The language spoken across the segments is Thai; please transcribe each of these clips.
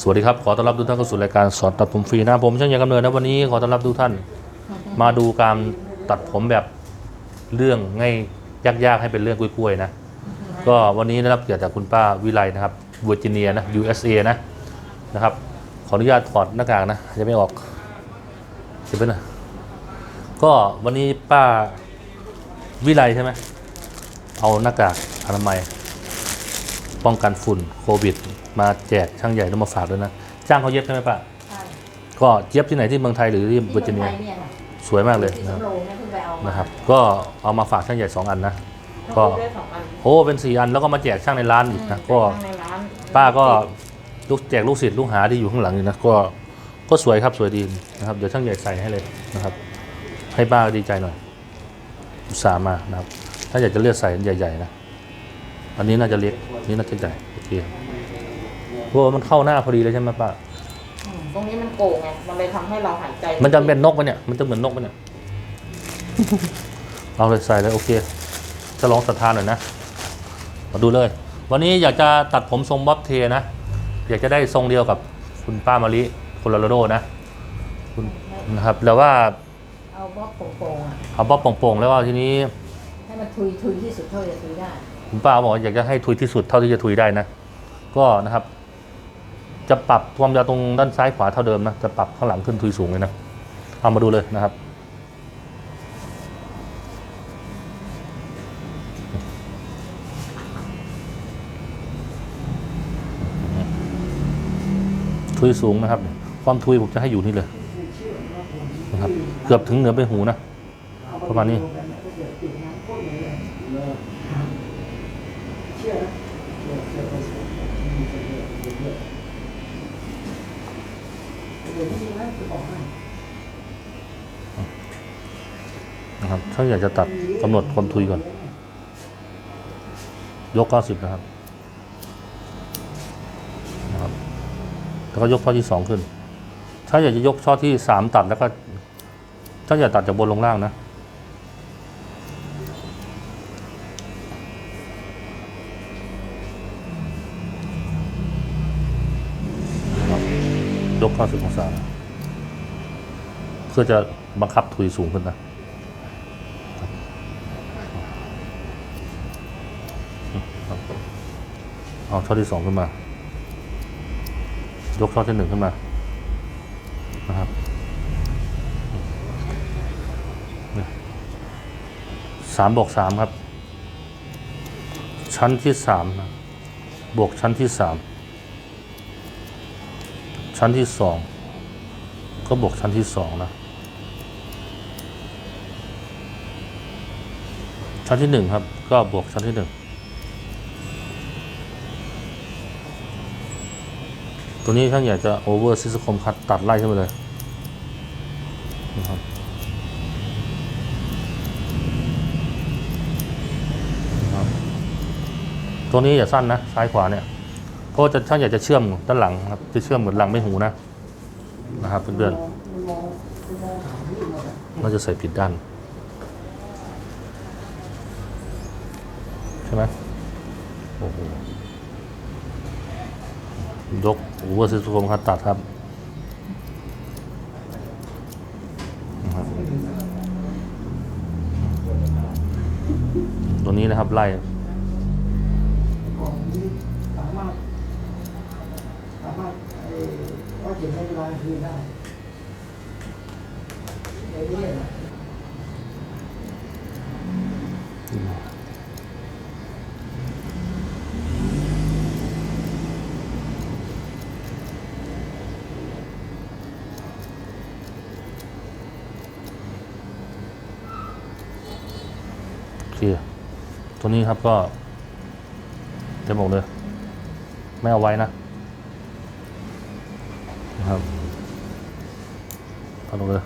สวัสดีครับ ขอต้อนรับทุกท่านเข้าสู่รายการสอนตัดผมฟรีนะผมช่างใหญ่กำเนิดนะวันนี้ขอต้อนรับทุกท่าน มาดูการตัดผมแบบเรื่องง่ายยากๆให้เป็นเรื่องกล้วยๆนะ ก็วันนี้ได้รับเกียรติจากคุณป้าวิไลนะครับเวอร์จิเนียนะ USA นะนะครับ ขออนุญาตถอดหน้ากากนะจะไม่ออกเดี๋ยวไปนะก็วันนี้ป้าวิไลใช่ไหมเอาหน้ากากอนามัย ป้องกันฝุ่นโควิด มาแจกช่างใหญ่แล้วมาฝากด้วยนะ จ้างเขาเย็บใช่ไหมป้าใช่ก็เย็บที่ไหนที่เมืองไทยหรือที่เวอร์จิเนียที่มืองไทเนี่ยค่ะสวยมากเลยที่นะครับสำโรงเนี่ยเพิ่งไปเอามานะครับ ก็เอามาฝากช่างใหญ่สองอันนะ ก็ ก็ได้สองอันโอ้เป็นสี่อันแล้วก็มาแจกช่างในร้านอีกนะก็ ข้างในร้านป้าก็ลูกแจกลูกศิษย์ลูกหาที่อยู่ข้างหลังนี่นะก็ก็สวยครับสวยดีนะครับเดี๋ยวช่างใหญ่ใส่ให้เลยนะครับ ให้ป้าดีใจหน่อยอุตส่าห์มานะครับ ถ้าอยากจะเลือกใส่อันใหญ่ๆนะ อันนี้น่าจะเล็กอันนี้น่าจะใหญ่โอเคเพราะว่ามันเข้าหน้าพอดีเลยใช่ไหมป้าอืมตรงนี้มันโก่งไง มันเลยทำให้เราหายใจมันจะเป็นนกปะเนี่ยมันจะเหมือนนกปะเนี่ย เอาเลยใส่เลยโอเคจะลองศรัทธาหน่อยนะมาดูเลย วันนี้อยากจะตัดผมทรงบ๊อบเทนะ อยากจะได้ทรงเดียวกับคุณป้ามาริโคโลราโดนะคุณนะครับแล้วว่าเอาบล็อกโป่งๆอะเอาบ๊อบโป่งๆแล้วว่าทีนี้ ให้มันทุยทุยที่สุดเท่าที่จะทุยได้ คุณป้าบอกอยากจะให้ทุยที่สุดเท่าที่จะทุยได้นะ ก็นะครับ จะปรับความยาวตรงด้านซ้ายขวาเท่าเดิมนะจะปรับข้างหลังขึ้นทุยสูงเลยนะเอามาดูเลยนะครับทุยสูงนะครับ ความทุยผมจะให้อยู่นี่เลยนะครับ เกือบถึงเหนือใบหูนะประมาณนี้ นะครับ ถ้าอยากจะตัดกำหนดความทุยก่อน ยก 90 นะครับนะครับ แล้วก็ยกช่อที่ 2 ขึ้น ถ้าอยากจะยกช่อที่ 3 ตัดแล้วก็ ถ้าอยากตัดจากบนลงล่างนะยก90องศาเพื่อจะบังคับทุยสูงขึ้นนะ เอาช่อที่สองขึ้นมา ยกช่อที่หนึ่งขึ้นมา นะครับสามบวกสามครับ ชั้นที่สามบวกชั้นที่สามชั้นที่สองก็บวกชั้นที่สองนะ ชั้นที่หนึ่งครับ ก็บวกชั้นที่หนึ่ง ตัวนี้ช่างอยากจะโอเวอร์ซิสคมคัดตัดไล่ขึ้นไปเลยนะครับตัวนี้อย่าสั้นนะซ้ายขวาเนี่ยเพราะจะช่างอยากจะเชื่อมด้านหลังครับจะเชื่อมเหมือนหลังไม่หูนะนะครับเพื่อนๆเราจะใส่ผิดด้านใช่ไหมโอ้โห ยกโอเวอร์ซิสโคมคัดตัดครับตัวนี้นะครับไล่สามารถสามารถเออว่าเขียนในเวลาคืนได้ในเรื่องนะ เคลียร์ตัว นี้ครับก็จะบอกเลย ไม่เอาไว้นะนะครับเอาลงเลย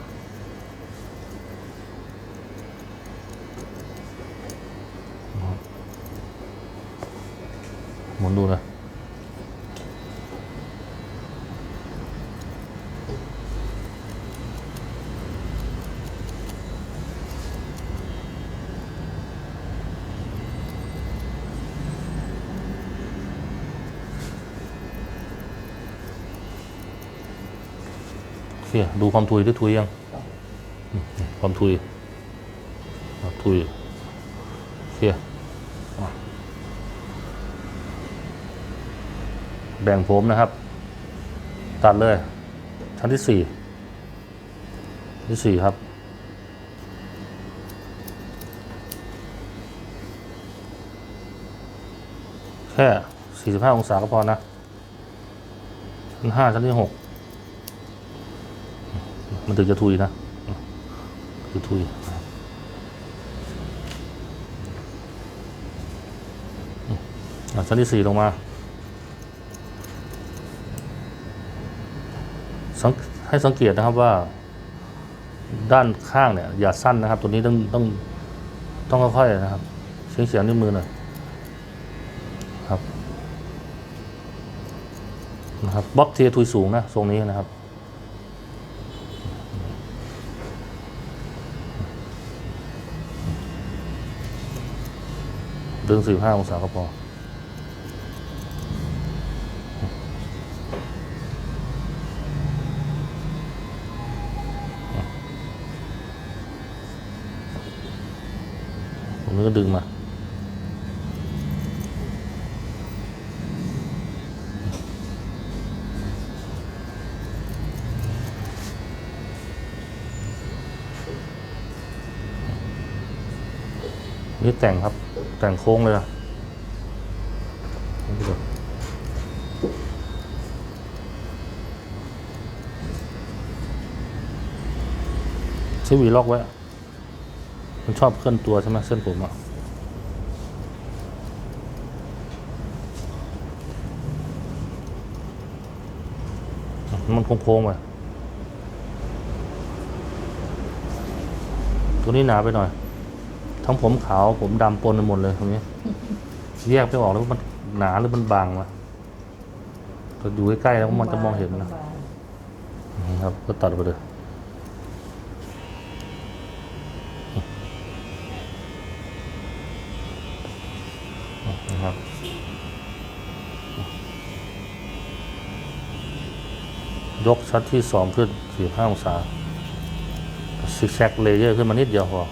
หมุนดูนะ เคดูความทุยที่ทุยยัง ความทุยทุยเคอะแบ่งผมนะครับ ตัดเลย ชั้นที่สี่ที่สี่ครับแค่สี่สิบห้าองศาก็พอนะ ชั้นห้าชั้นที่หก มันถึงจะทุยนะคือทุยชั้นที่สี่ลงมา ให้สังเกตนะครับว่า ด้านข้างเนี่ย อย่าสั้นนะครับ ตัวนี้ต้องต้องต้องค่อยๆนะครับ เฉียงเฉียงๆนิ้วมือหน่อยครับนะครับบล็อกเทียทุยสูงนะทรงนี้นะครับ ดึงสี่ห้าองศาก็พอ ผมก็ดึงมา นี่แต่งครับ แต่งโค้งเลยนะใช้วีล็อกไว้ มันชอบเคลื่อนตัวใช่ไหมเส้นผมอะมันโค้งๆไปตัวนี้หนาไปหน่อย ทั้งผมขาวผมดำปนกันหมดเลยตรงนี้ แยกไม่ออกแล้วามันหนาหรือมันบางวะแต่อยู่ใกล้ๆแล้วมันจะมองเห็นนะนะครับ ก็ตัดไปเลยนะครับยกชั้นที่สองขึ้นสี่ห้าองศาซิกแซกเลเยอร์ขึ้นมานิดเดียวพอ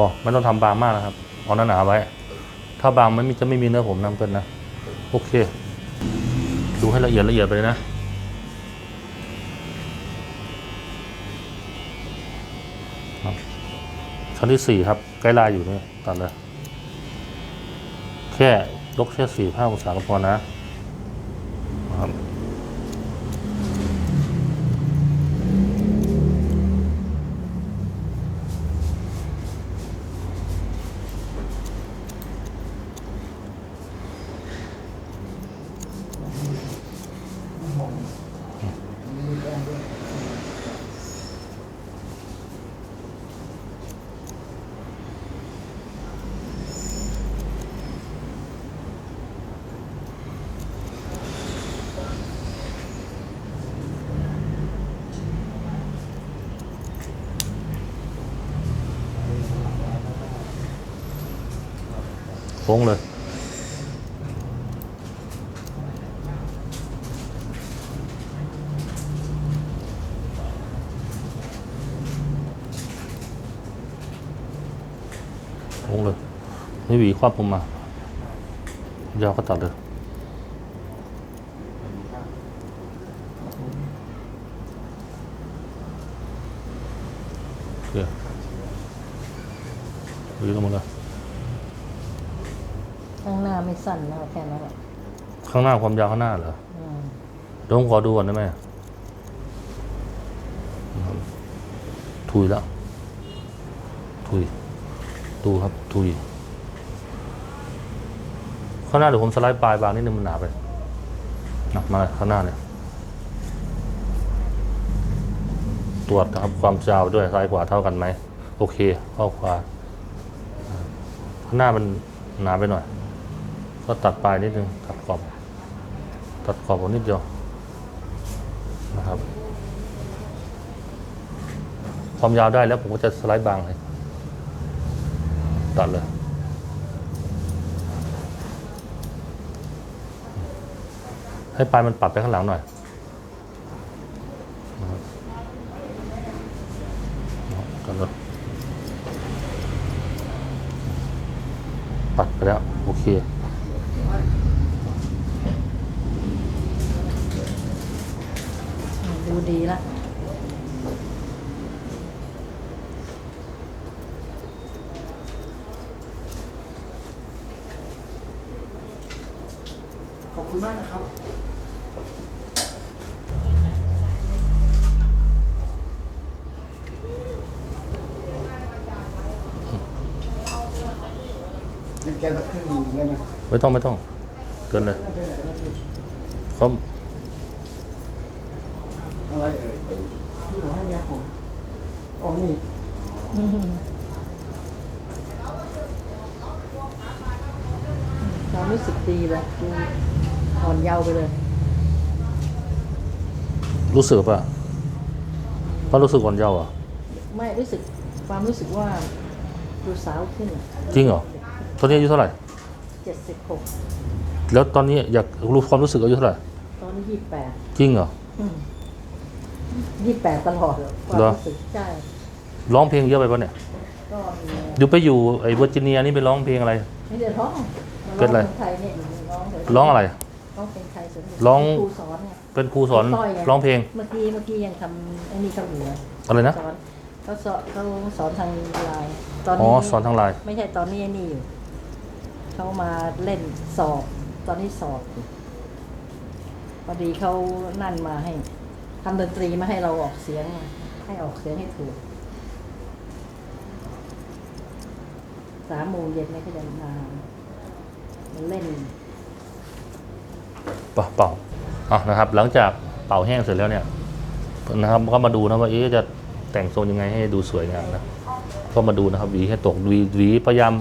อไม่ต้องทำบางมากนะครับเอาหนาๆไว้ ถ้าบางไม่มีจะไม่มีเนื้อผมนำเกินนะ โอเค ดูให้ละเอียดละเอียดไปเลยนะชั้นที่สี่ครับ ใกล้ลายอยู่นี่ตัดเลย แค่ยกแค่สี่ห้าองศาก็พอนะ ครับ มีแป้งด้วย โค้งเลยโค้งเลยนี่หวีครอบผมมา ยาวก็ตัดเลย โอเคหวีลงมาเลย ข้างหน้าไม่สั้นนะแค่นั้นแหละ ข้างหน้าความยาวข้างหน้าเหรออืมเดี๋ยวผมขอดูก่อนได้ไหมนะครับทุยแล้วทุยดูครับทุยข้างหน้าเดี๋ยวผมสไลด์ปลายบางนิดนึงมันหนาไปหนักมาเลยข้างหน้าเนี่ยตรวจนะครับความยาวด้วยซ้ายขวาเท่ากันไหมโอเคเข้าขวาข้างหน้ามันหนาไปหน่อย ก็ตัดปลายนิดนึง ตัดขอบออกนิดเดียวนะครับ ความยาวได้แล้วผมก็จะสไลด์บางเลยตัดเลยให้ปลายมันปัดไปข้างหลังหน่อยนะครับกันเลยปัดไปแล้ว โอเค ดูดีละขอบคุณมากนะครับเป็นแกสักครึ่งหนึ่งได้ไหมไม่ต้องไม่ต้อง เกินเลยเขา อะไรเอ่ยที่หนูให้ยาผมอ๋อนี่อืมความรู้สึกดีเลยดูอ่อนเยาว์ไปเลย รู้สึกป่ะเพราะรู้สึกอ่อนเยาว์อะไม่รู้สึกความรู้สึกว่าดูสาวขึ้นจริงเหรอตอนนี้อายุเท่าไหร่ เจ็ดสิบหกแล้วตอนนี้อยากรู้ความรู้สึกอายุเท่าไหร่ตอนนี้ยี่แปดจริงเหรอ ยี่แปดตลอดความเหรอรู้สึกใช่ร้องเพลงเยอะไปปะเนี่ยก็มีอยู่ไปอยู่ไอ้เวอร์จิเนียนี่ไปร้องเพลงอะไร ไม่ได้ร้องเป็นไรร้องพลงไทยเนี่ยร้องเลยร้องอะไร ร้องเพลงไทยส่วนใหญ่ร้อง ครูสอนเนี่ย เป็นครูสอนต้อยไร้องเพลงเมื่อกี้เมื่อกี้ยังทำไอ้นี่เขาอยู่เลยอะไรนะสอนเขาสอนเขาสอนทางไลน์ตอนอ๋อนี้สอนทางไลน์ไม่ใช่ตอนนี้ไอ้นี่อยู่เขามาเล่นสอบ ตอนนี้สอบอยู่พอดีเขานั่นมาให้ ทำดนตรีมาให้เราออกเสียง ให้ออกเสียงให้ถูกสามโมงเย็นเนี่ยเขาจะมาเล่นเป่าเป่าอะนะครับ หลังจากเป่าแห้งเสร็จแล้วเนี่ยนะครับก็มาดูนะว่าเอ๊ะจะแต่งทรงยังไงให้ดูสวยงามนะก็มาดูนะครับหวีให้ตกหวีหวีพยายาม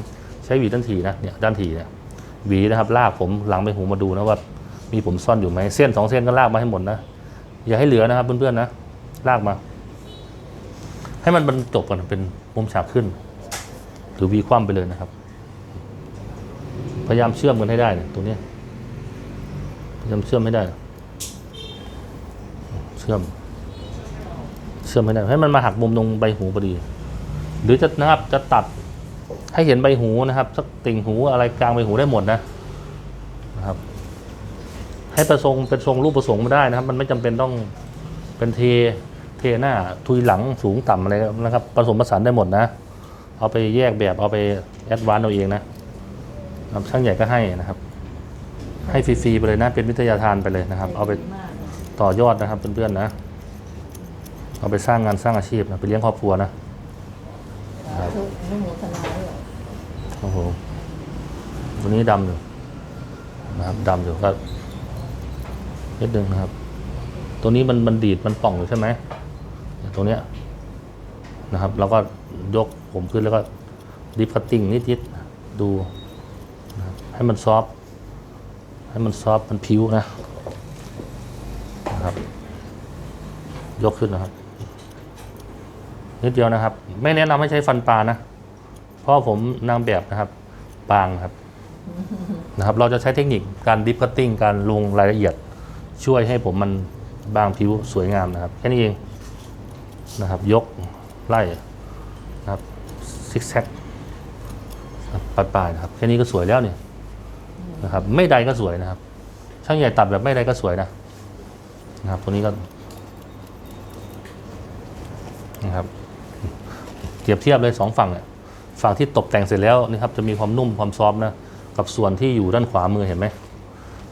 ใช้หวีด้านถีนะเนี่ยด้านถีเนี่ยหวีนะครับลากผมหลังไปหูมาดูนะว่ามีผมซ่อนอยู่ไหมเส้นสองเส้นก็ลากมาให้หมดนะ อย่าให้เหลือนะครับเพื่อนๆนะลากมา ให้มันบรรจบกันเป็นมุมฉากขึ้น หรือวีคว่ำไปเลยนะครับ พยายามเชื่อมกันให้ได้เนี่ยตรงนี้พยายามเชื่อมให้ได้ เชื่อม เชื่อมให้ได้ให้มันมาหักมุมตรงใบหูพอดี หรือจะนะครับจะตัดให้เห็นใบหูนะครับสักติ่งหูอะไรกลางใบหูได้หมดนะ ให้ประทรงเป็นทรงรูปประสงค์มาได้นะครับ มันไม่จำเป็นต้องเป็นเทเทหน้าทุยหลังสูงต่ำอะไรนะครับผสมผสานได้หมดนะ เอาไปแยกแบบเอาไปแอดวานเอาเองนะช่างใหญ่ก็ให้นะครับ ให้ฟรีๆไปเลยนะ เป็นวิทยาทานไปเลยนะครับ เอาไปต่อยอดนะครับเพื่อนๆนะ เอาไปสร้างงานสร้างอาชีพนะไปเลี้ยงครอบครัวนะโอ้โหวันนี้ดำอยู่นะครับดำอยู่ก็ นิดนึงนะครับ ตัวนี้มันมันดีดมันป่องอยู่ใช่ไหมตรงเนี้ยนะครับเราก็ยกผมขึ้นแล้วก็ดิฟคัตติ้งนิดๆดูนะครับให้มันซอฟให้มันซอฟมันผิวนะนะครับ ยกขึ้นนะครับ นิดเดียวนะครับ ไม่แนะนำให้ใช้ฟันปลานะเพราะผมนางแบบนะครับบางครับนะครับ เราจะใช้เทคนิคการดิฟคัตติ้งการลงรายละเอียด ช่วยให้ผมมันบางผิวสวยงามนะครับ แค่นี้เองนะครับ ยกไล่นะครับซิกแซกปลายนะครับ แค่นี้ก็สวยแล้วเนี่ยนะครับ ไม่ใดก็สวยนะครับ ช่างใหญ่ตัดแบบไม่ใดก็สวยนะนะครับ ตัวนี้ก็นะครับเทียบเทียบเลยสองฝั่งเนี่ยฝั่งที่ตกแต่งเสร็จแล้วนะครับ จะมีความนุ่มความซอฟต์นะกับส่วนที่อยู่ด้านขวามือเห็นไหม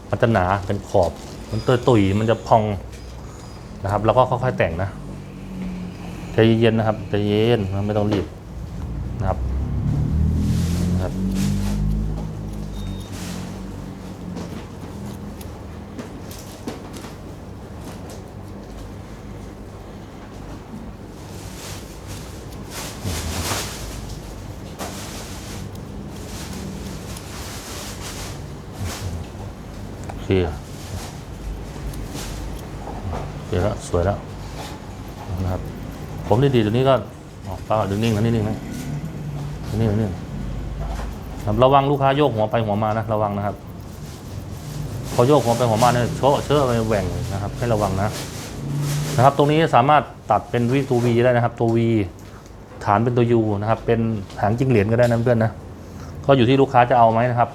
มันจะหนาเป็นขอบ มันตุยตุยมันจะพองนะครับ แล้วก็ค่อยๆแต่งนะใจเย็นๆนะครับใจเย็นไม่ต้องรีบนะครับนะครับโอเค โอเคแล้วสวยแล้วนะครับ ผมดีๆตัวนี้ก็ป้าดึงนิ่งนะนิ่งๆนะนิ่งๆนิ่งๆครับระวังลูกค้าโยกหัวไปหัวมานะระวังนะครับ พอโยกหัวไปหัวมาเนี่ยโชะเชื่อไปแหว่งนะครับ ให้ระวังนะนะครับ ตรงนี้สามารถตัดเป็นวิตัววีได้นะครับ ตัววีฐานเป็นตัวยูนะครับ เป็นหางจิ้งเหรียญก็ได้นะเพื่อนนะก็อยู่ที่ลูกค้าจะเอาไหมนะครับ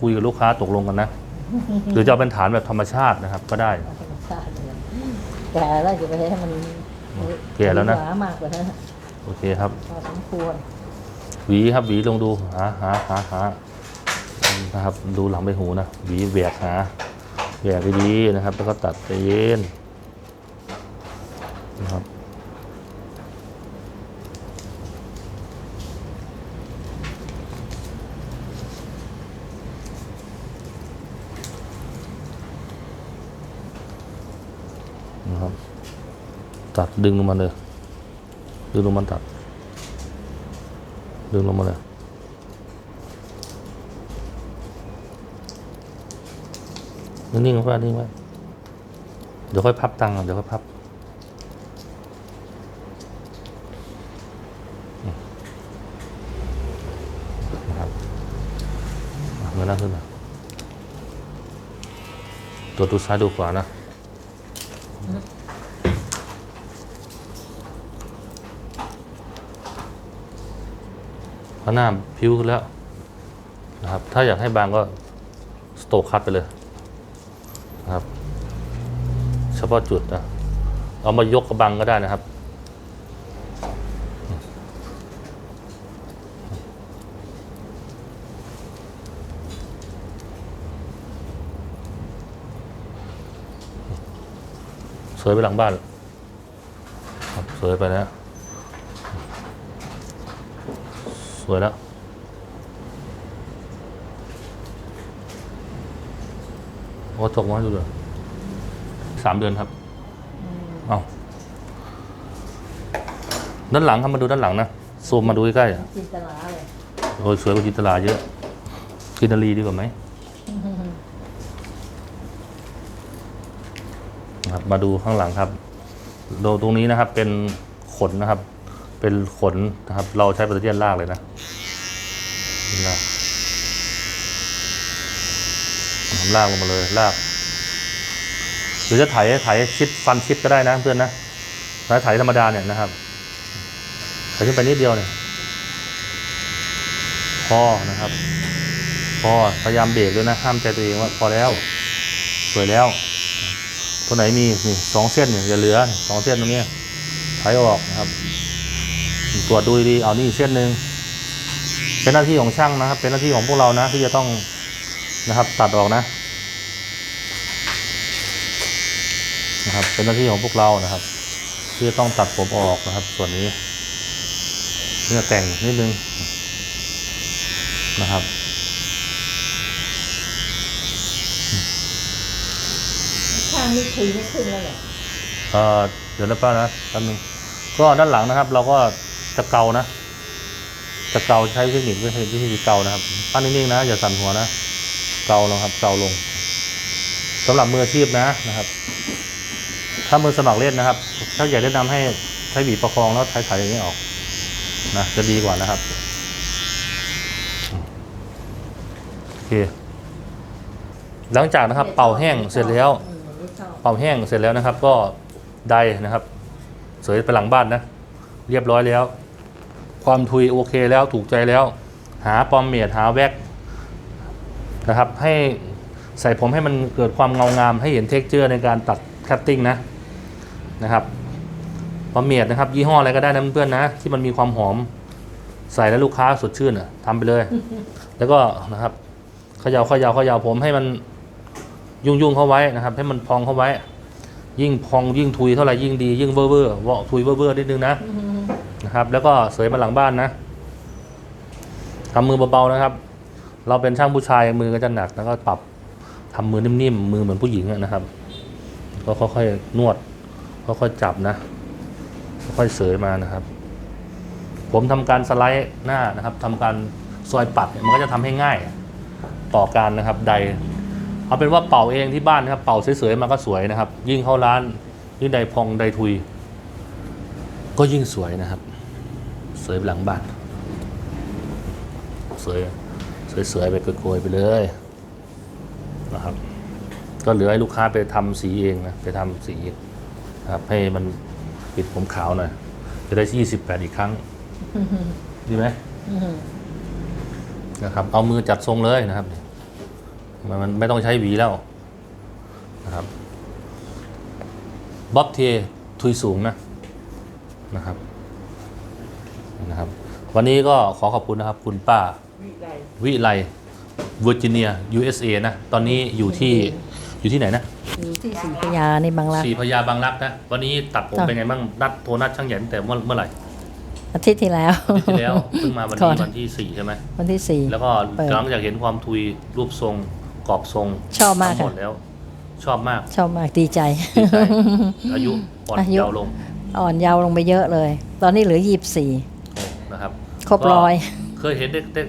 คุยกับลูกค้าตกลงกันนะ หรือจะเอาเป็นฐานแบบธรรมชาตินะครับ ก็ได้ แก่แล้วจะไปให้มันแก่แล้วนะหวามากกว่านั้นโอเคครับพอสมควรหวีครับหวีลงดูหาหาหาหานะครับ ดูหลังใบหูนะหวีแหวกหาแหวกดีๆนะครับ แล้วก็ตัดใจเย็นนะครับนะครับ ตัดดึงลงมาเลยดึงลงมาตัด ดึงลงมาเลยนิ่งๆไว้นิ่งไว้เดี๋ยวค่อยพับตังค์เดี๋ยวค่อยพับนะครับเงยหน้าขึ้นมาตัวดูซ้ายดูขวานะ ข้างหน้าพิ้วขึ้นแล้วนะครับ ถ้าอยากให้บางก็สโตคัดไปเลยนะครับ เฉพาะจุดนะเอามายกกระบังก็ได้นะครับ สวยไปหลังบ้าน สวยไปนะ สวยแล้ว โอ้ตกมาให้ดูเลยสามเดือนครับ เอาด้านหลังครับมาดูด้านหลังนะซูมมาดูใกล้ๆอะจินตลาเลยโอ้ยสวยกว่าจินตลาเยอะกินนารีดีกว่าไหมนะครับมาดูข้างหลังครับดูตรงนี้นะครับเป็นขนนะครับ เป็นขนนะครับ เราใช้ปัตเตียนลากเลยนะ ลากลากลงมาเลยลาก หรือจะไถไถชิดฟันชิดก็ได้นะเพื่อนนะไถไถธรรมดาเนี่ยนะครับไถขึ้นไปนิดเดียวเนี่ยพอนะครับ พอพยายามเบรกด้วยนะห้ามใจตัวเองว่าพอแล้ว สวยแล้ว ตัวไหนมีนี่สองเส้นเนี่ยอย่าเหลือสองเส้นตรงนี้ไถออกนะครับตรวจดูดีเอานี่เส้นหนึ่ง เป็นหน้าที่ของช่างนะครับ เป็นหน้าที่ของพวกเรานะที่จะต้องนะครับตัดออกนะนะครับ เป็นหน้าที่ของพวกเรานะครับ ที่จะต้องตัดผมออกนะครับ ส่วนนี้เนี่ยแต่งนิดนึงนะครับข้างนี้คุยไม่ขึ้นแล้วเหรอเอ่อเดี๋ยวนะป้านะแป๊บนึงก็ด้านหลังนะครับ เราก็จะเกานะ จะเกาใช้เทคนิควิธีวิธีเกานะครับปั้นนิ่งๆนะอย่าสั่นหัวนะเกาลงครับเกาลงสำหรับมืออาชีพนะนะครับ ถ้ามือสมัครเล่นนะครับ ถ้าอยากแนะนำให้ใช้บีประคองแล้วถ่ายๆอย่างนี้ออกนะจะดีกว่านะครับโอเคหลังจากนะครับ เป่าแห้งเสร็จแล้ว เป่าแห้งเสร็จแล้วนะครับ ก็ได้นะครับเสยไปหลังบ้านนะ เรียบร้อยแล้ว ความทุยโอเคแล้วถูกใจแล้ว หาปอมเมียดหาแว็กนะครับ ให้ใส่ผมให้มันเกิดความเงางามให้เห็นเท็กเจอร์ในการตัดคัตติ้งนะนะครับปอมเมียดนะครับ ยี่ห้ออะไรก็ได้นะเพื่อนนะ ที่มันมีความหอมใส่แล้วลูกค้าสดชื่นอะทำไปเลย แล้วก็นะครับเขยา่าเขยา่าเขย่าผมให้มันยุ่งยุ่งๆเข้าไว้นะครับ ให้มันพองเข้าไว้ ยิ่งพองยิ่งทุยเท่าไหร่ยิ่งดียิ่งเว่อร์เว่อร์วอกทุยเว่อร์เว่อร์นิดนึงนะ นะครับ แล้วก็เสยมาหลังบ้านนะทำมือเบาๆนะครับ เราเป็นช่างผู้ชายมือก็จะหนักแล้วก็ปรับทำมือนิ่มๆมือเหมือนผู้หญิงนะครับ ก็ค่อยๆนวดค่อยๆจับนะค่อยๆเสยมานะครับ ผมทำการสไลด์หน้านะครับทำการซอยปัดมันก็จะทำให้ง่ายต่อการนะครับใด เอาเป็นว่าเป่าเองที่บ้านนะครับ เป่าสวยๆมาก็สวยนะครับ ยิ่งเข้าร้านยิ่งใดพองใดทุย ก็ยิ่งสวยนะครับ สวยไปหลังบ้านสวยสวยๆไปโกยๆไปเลยนะครับ ก็เหลือให้ลูกค้าไปทำสีเองนะไปทำสีนะครับ ให้มันปิดผมขาวหน่อยจะได้ที่28อีกครั้งดีไหมนะครับ เอามือจัดทรงเลยนะครับมันมันไม่ต้องใช้หวีแล้วนะครับบ๊อบเททุยสูงนะนะครับ นะครับ วันนี้ก็ขอขอบคุณนะครับ คุณป้าวิไลเวอร์จิเนีย USA นะ ตอนนี้อยู่ที่อยู่ที่ไหนนะ อยู่ที่สีพระยาในบางรักสีพญาบางรักนะ วันนี้ตัดผมจ้ะเป็นไงบ้าง นัดโทรนัดช่างใหญ่ตั้งแต่เมื่อเมื่อไหร่ อาทิตย์ที่แล้ว อาที่ที่แล้ว เพิ่งมาวันก่นี้อนวันที่สี่ใช่ไหม วันที่สี่แล้วก็เปิดหลังจากเห็นความทุยรูปทรงกรอบทรง ชอบมากทั้งหมค่ะดแล้ว ชอบมาก ชอบมากดีใจดีใจอายุอ่อนอายุเยาว์ลง อ่อนเยาว์ลงไปเยอะเลย ตอนนี้เหลือยี่สิบสี่โอ้นะ ครับครบก็ร้อย เคยเห็นได้ได้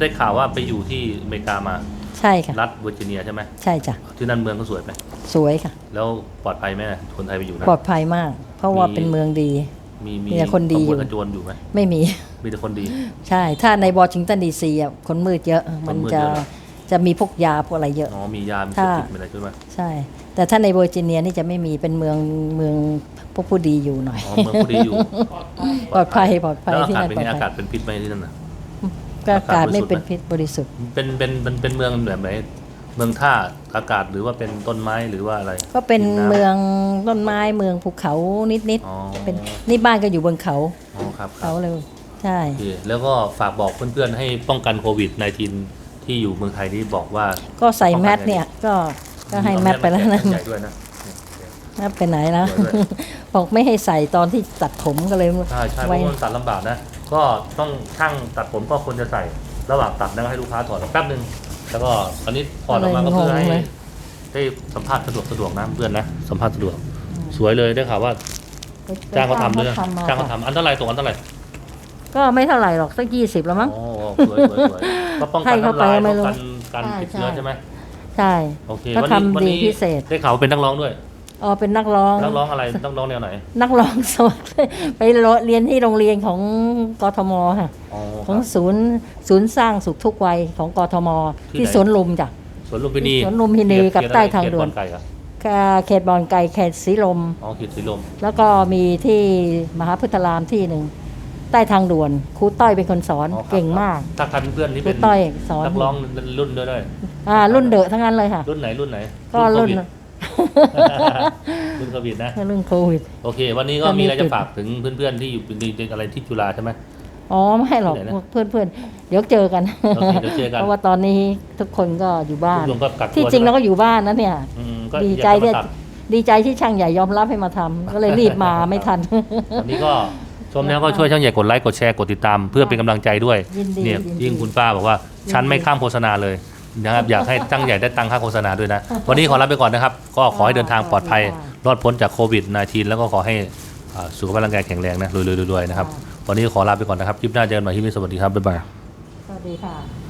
ได้ข่าวว่าไปอยู่ที่อเมริกามาใช่ค่ะ รัฐเวอร์จิเนียใช่ไหมใช่จ้ะ ที่นั่นเมืองก็สวยไหมสวยค่ะ แล้วปลอดภัยไหมคนไทยไปอยู่นะ ปลอดภัยมาก เพราะว่ามีเป็นเมืองดีมีมีมีแต่คนดีอยู่ขบวกระโจนอยู่ไหมไม่มี มีแต่คนดี ใช่ ถ้าในวอชิงตันดีซีอะคนมืดเยอะ มันคนมืดจะเยอะเหรอ จะมีพวกยาพวกอะไรเยอะ อ๋อมียามีถ้าเสพติดมีอะไรใช่ไหมใช่ แต่ถ้าในเวอร์จิเนียนี่จะไม่มีเป็นเมืองเมืองพวกผู้ดีอยู่หน่อยอ๋อเมืองผู้ดีอยู่ปลอดภัยปลอดภัยแล้วอาที่กาศนั่นเป็นปลอไงดอาภักายศเป็นพิษไหมที่นั่นน่ะ ก็อากาศไม่อากาศเป็นบริสุทธิ์ไหมพิษบริสุทธิ์ เป็นเป็นเป็นเป็นเมืองแบบไหนเมืองท่าอากาศหรือว่าเป็นต้นไม้หรือว่าอะไรก็เป็นดิำ เมืองต้นไม้เมืองภูเขานิดอ๋อ ๆเป็นนี่บ้านก็อยู่บนเขาอ๋อครับครัเขาบเลยใช่ โอเคแล้วก็ฝากบอกเพื่อนๆให้ป้องกันโควิด -19 ที่อยู่เมืองไทยนี่บอกว่าก็ใส่แมสเนี่ยก็ก็ให้แมสไปแล้วนะใหญ่ด้วยนะแมสไปไหนแล้วสวยด้วยบอกไม่ให้ใส่ตอนที่ตัดผมก็เลยใช่ใช่เพไว้ราะว่ามันตัดลำบากนะก็ต้องช่างตัดผมก็ควรจะใส่ระหว่างตัดแล้วก็ให้ลูกค้าถอดออกแป๊บนึงแล้วก็ตอนนี้ถอดออกมาก็เพื่อให้ได้สัมภาษณ์สะดวกสะดวกนะเพื่อนนะสัมภาษณ์สะดวก สวยเลยได้ข่าวว่าจ้างเขาทำด้วยนะจ้างจ้างเขาเขาทำมาทำอันเท่าไหร่ตกอันเท่าไหร่ก็ไม่เท่าไหร่หรอกสักยี่สิบแล้วมั้งโอ้สวยสวยสวย ก็ป้องให้กันเขาน้ำลายไปไม่ป้องรู้กันการติดเชื้อใช่ใช่ไหมใช่โอเคก็วันนี้ทำวันดีนี้พิเศษได้ข่าวว่าเป็นนักร้องด้วยอ๋อเป็นนักร้องนักร้องอะไรนักร้องแนวไหน นักร้องสดไปเรียนที่โรงเรียนของกทมค่ะอ๋อคของรับศูนย์ศูนย์สร้างสุขทุกวัยของกทม ที่ที่ไหนสวนลุมจ้ะสวนลุมพินีสวนลุมพินีเขตกับเขตใต้อะไรทางด่วนเขตบอลไก่เหรอก็เขตบอนไก่เขตสีลมอ๋อเขตสีลม แล้วก็มีที่มหาพุทธรามที่หนึ่ง ใต้ทางด่วนครูต้อยเป็นคนสอนอ๋อครับเก่งมากถ้าใครเป็นเพื่อนนี่ครูเป็นต้อยสอนนักร้องรุ่นด้วยด้วยอ่ารุ่นเดอะทั้งนั้นเลยค่ะ รุ่นไหนรุ่นไหนก็รุ่น โควิด รุ่นโควิดนะ รุ่นโควิด โอเค วันนี้ก็ตอนนี้มีอะไรจะติดฝากถึงเพื่อนๆที่อยู่เป็นอะไรที่จุฬาใช่ไหม อ๋อไม่หรอกที่ไหนนะเพื่อนเพื่อนๆ เดี๋ยวเจอกัน โอเคเดี๋ยวเจอกัน เพราะว่าตอนนี้ทุกคนก็อยู่บ้าน ทุกคนก็กักตัวที่จริงใช่ไหมเราก็อยู่บ้านนะเนี่ย อืมก็ดีอยากใจจะที่มาตัดดีใจที่ช่างใหญ่ยอมรับให้มาทำก็เลยรีบมาไม่ทัน วันนี้ก็ ชมแล้วก็ช่วยช่างใหญ่กดไลค์กดแชร์กดติดตาม เพื่อเป็นกำลังใจด้วยยินดีเนี่ยยินดี ยิ่งคุณป้าบอกว่ายินดีฉันไม่ข้ามโฆษณาเลยนะครับอยากให้ช่างใหญ่ได้ตังค่าโฆษณาด้วยนะ วันนี้ขอรับไปก่อนนะครับ ก็ขอให้เดินทางปลอดภัย รอดพ้นจากโควิด -19 แล้วก็ขอให้อ่าสุขภาพร่างกายแข็งแรงนะรวยๆๆๆนะครับวันนี้ขอลาไปก่อนนะครับคลิปหน้าเจอกันใหม่ที่นี่สวัสดีครับบ๊ายบาย สวัสดีค่ะ